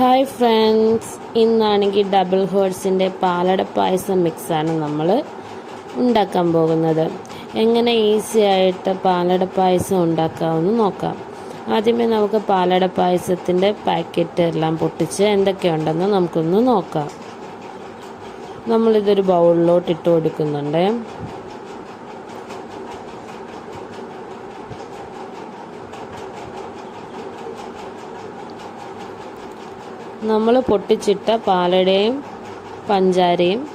Hi friends ഇന്നാണെങ്കിൽ double ഹോഴ്സിന്റെ പാലട പായസം മിക്സാണ് നമ്മൾ ഉണ്ടാക്കാൻ പോകുന്നത്. എങ്ങനെ ഈസി ആയിട്ട് പാലട പായസം ഉണ്ടാക്കാമെന്ന് നോക്കാം. ആദ്യമേ നമുക്ക് പാലട പായസത്തിന്റെ പാക്കറ്റ് എല്ലാം പൊട്ടിച്ച് എന്തൊക്കെയുണ്ടെന്ന് നമുക്കൊന്ന് നോക്കാം. നമ്മളിതൊരു ബൗളിലോട്ട് ഇട്ട് കൊടുക്കുന്നുണ്ട്. നമ്മൾ പൊട്ടിച്ചിട്ട പാലടയും പഞ്ചാരയും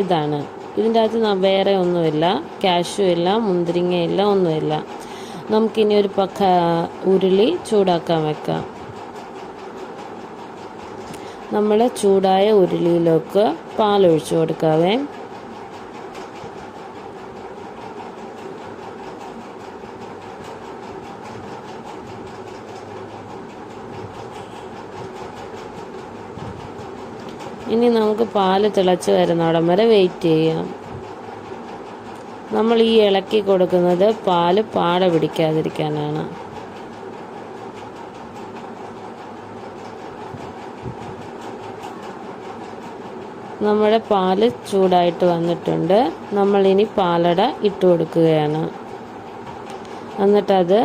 ഇതാണ്. ഇതിന്റെ അകത്ത് വേറെ ഒന്നുമില്ല. കാഷ്യൂ ഇല്ല മുന്തിരിങ്ങയില്ല ഒന്നുമില്ല. നമുക്കിനി ഒരു പക്ക ഉരുളി ചൂടാക്കാൻ വെക്കാം. നമ്മൾ ചൂടായ ഉരുളിയിലേക്ക് പാലൊഴിച്ചു കൊടുക്കാവേ. ഇനി നമുക്ക് പാൽ തിളച്ച് വരുന്നവിടം വരെ വെയിറ്റ് ചെയ്യാം. നമ്മൾ ഈ ഇളക്കി കൊടുക്കുന്നത് പാൽ പാട പിടിക്കാതിരിക്കാനാണ്. നമ്മുടെ പാൽ ചൂടായിട്ട് വന്നിട്ടുണ്ട്. നമ്മൾ ഇനി പാലട ഇട്ട് കൊടുക്കുകയാണ്. എന്നിട്ടത്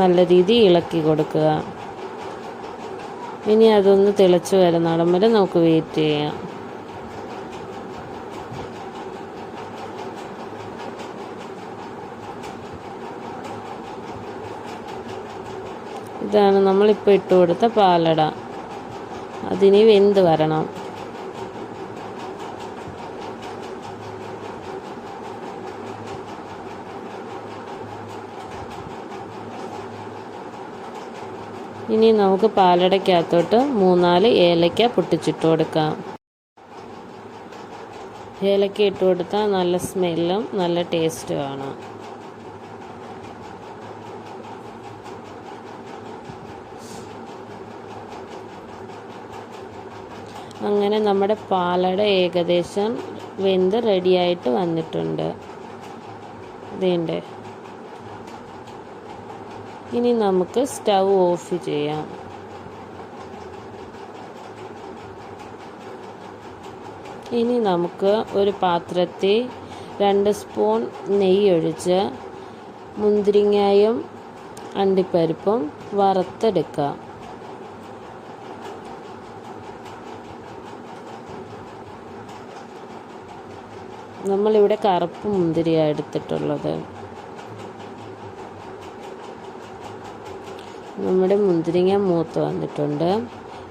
നല്ല രീതിയിൽ ഇളക്കി കൊടുക്കുക. ഇനി അതൊന്ന് തിളച്ച് വരുന്നിടം വരെ നമുക്ക് വെയിറ്റ് ചെയ്യാം. ഇതാണ് നമ്മളിപ്പോൾ ഇട്ട് കൊടുത്ത പാലട. അതിനി വെന്ത് വരണം. ഇനി നമുക്ക് പാലടയ്ക്കകത്തോട്ട് മൂന്നാൽ ഏലക്ക പൊട്ടിച്ചിട്ട് കൊടുക്കാം. ഏലക്ക ഇട്ട് കൊടുത്താൽ നല്ല സ്മെല്ലും നല്ല ടേസ്റ്റുമാണ് അങ്ങനെ നമ്മുടെ പാലട ഏകദേശം വെന്ത് റെഡിയായിട്ട് വന്നിട്ടുണ്ട്. ഇതേണ്ടേ? ഇനി നമുക്ക് സ്റ്റൗ ഓഫ് ചെയ്യാം. ഇനി നമുക്ക് ഒരു പാത്രത്തിൽ രണ്ട് സ്പൂൺ നെയ്യ് ഒഴിച്ച് മുന്തിരിങ്ങയും അണ്ടിപ്പരിപ്പും വറുത്തെടുക്കാം. നമ്മളിവിടെ കറുപ്പ് മുന്തിരിയാണ് എടുത്തിട്ടുള്ളത്. നമ്മുടെ മുന്തിരിങ്ങ മൂത്ത് വന്നിട്ടുണ്ട്.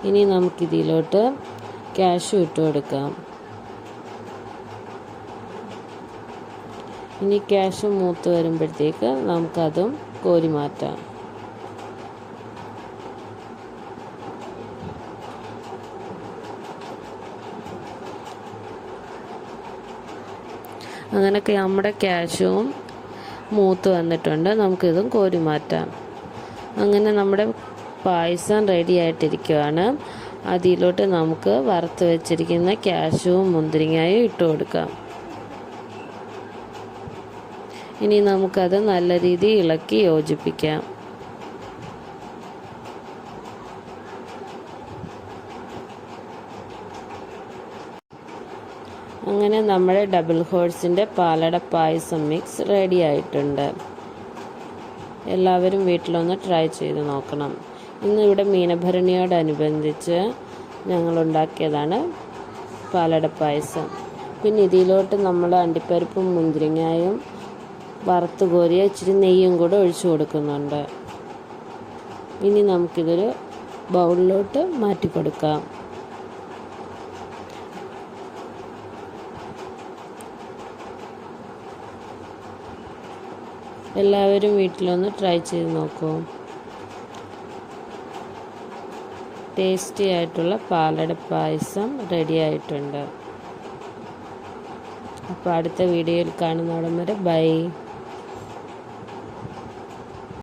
ഇനി നമുക്കിതിലോട്ട് ക്യാഷ് ഇട്ട് കൊടുക്കാം. ഇനി ക്യാഷ് മൂത്ത് വരുമ്പോഴത്തേക്ക് നമുക്കതും കോരി മാറ്റാം. അങ്ങനെയൊക്കെ നമ്മുടെ ക്യാഷും മൂത്ത് വന്നിട്ടുണ്ട്. നമുക്കിതും കോരി മാറ്റാം. അങ്ങനെ നമ്മുടെ പായസം റെഡി ആയിട്ടിരിക്കുകയാണ് അതിലോട്ട് നമുക്ക് വറുത്ത് വെച്ചിരിക്കുന്ന ക്യാഷുവും മുന്തിരിങ്ങയും ഇട്ട് കൊടുക്കാം. ഇനി നമുക്കത് നല്ല രീതിയിൽ ഇളക്കി യോജിപ്പിക്കാം. അങ്ങനെ നമ്മുടെ ഡബിൾ ഹോഴ്സിന്റെ പാലട പായസം മിക്സ് റെഡി ആയിട്ടുണ്ട്. എല്ലാവരും വീട്ടിലൊന്ന് ട്രൈ ചെയ്ത് നോക്കണം. ഇന്ന് ഇവിടെ മീനഭരണിയോടനുബന്ധിച്ച് ഞങ്ങൾ ഉണ്ടാക്കിയതാണ് പാലട പായസം. പിന്നെ ഇതിലോട്ട് നമ്മൾ അണ്ടിപ്പരിപ്പും മുന്തിരിങ്ങായും വറുത്ത് കോരിയ ഇച്ചിരി നെയ്യും കൂടെ ഒഴിച്ചു കൊടുക്കുന്നുണ്ട്. ഇനി നമുക്കിതൊരു ബൗളിലോട്ട് മാറ്റി കൊടുക്കാം എല്ലാവരും വീട്ടിലൊന്ന് ട്രൈ ചെയ്ത് നോക്കൂ. ടേസ്റ്റി ആയിട്ടുള്ള പാലട പായസം റെഡി ആയിട്ടുണ്ട്. അപ്പോൾ അടുത്ത വീഡിയോയിൽ കാണുന്നവിടം വരെ ബൈ